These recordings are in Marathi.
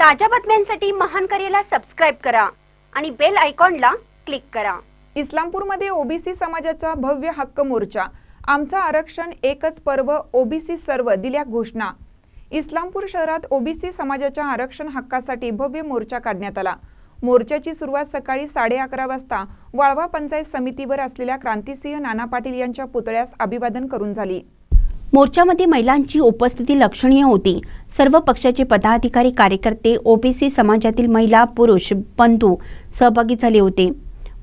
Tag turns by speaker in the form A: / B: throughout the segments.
A: ताज्या बातम्यांसाठी महान करेला सबस्क्राईब करा आणि बेल आयकॉनला क्लिक करा.
B: इस्लामपूरमध्ये ओबीसी समाजाचा भव्य हक्क मोर्चा. आमचं आरक्षण एकच पर्व ओबीसी सर्व दिल्या घोषणा. इस्लामपूर शहरात ओबीसी समाजाच्या आरक्षण हक्कासाठी भव्य मोर्चा काढण्यात आला. मोर्चाची सुरुवात सकाळी साडे अकरा वाजता वाळवा पंचायत समितीवर असलेल्या क्रांतिसिंह नाना पाटील यांच्या पुतळ्यास अभिवादन करून झाली.
A: मोर्चामध्ये महिलांची उपस्थिती लक्षणीय होती. सर्व पक्षाचे पदाधिकारी कार्यकर्ते ओबीसी समाजातील महिला पुरुष बंधू सहभागी झाले होते.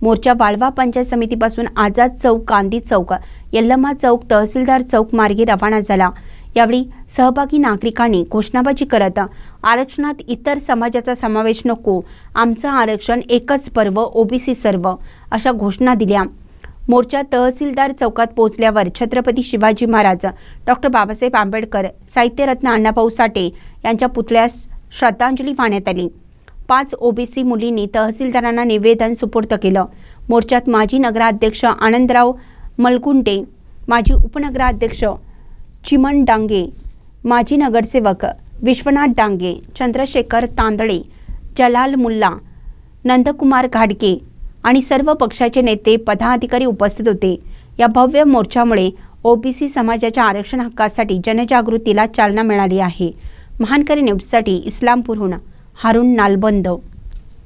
A: मोर्चा वाळवा पंचायत समितीपासून आझाद चौक गांधी चौक यल्लमा चौक तहसीलदार चौक मार्गे रवाना झाला. यावेळी सहभागी नागरिकांनी घोषणाबाजी करत आरक्षणात इतर समाजाचा समावेश नको आमचं आरक्षण एकच पर्व ओबीसी सर्व अशा घोषणा दिल्या. मोर्चा तहसीलदार चौकात पोहोचल्यावर छत्रपती शिवाजी महाराज डॉक्टर बाबासाहेब आंबेडकर साहित्यरत्न अण्णाभाऊ साठे यांच्या पुतळ्यास श्रद्धांजली वाहण्यात आली. पाच ओबीसी मुलींनी तहसीलदारांना निवेदन सुपूर्द केलं. मोर्चात माजी नगराध्यक्ष आनंदराव मलकुंटे माजी उपनगराध्यक्ष चिमन डांगे माजी नगरसेवक विश्वनाथ डांगे चंद्रशेखर तांदळे जलाल मुल्ला नंदकुमार घाडके आणि सर्व पक्षाचे नेते पदाधिकारी उपस्थित होते. या भव्य मोर्चामुळे ओबीसी समाजाच्या आरक्षण हक्कासाठी जनजागृतीला चालना मिळाली आहे. महानकरी न्यूजसाठी इस्लामपूरहून हारून नालबंद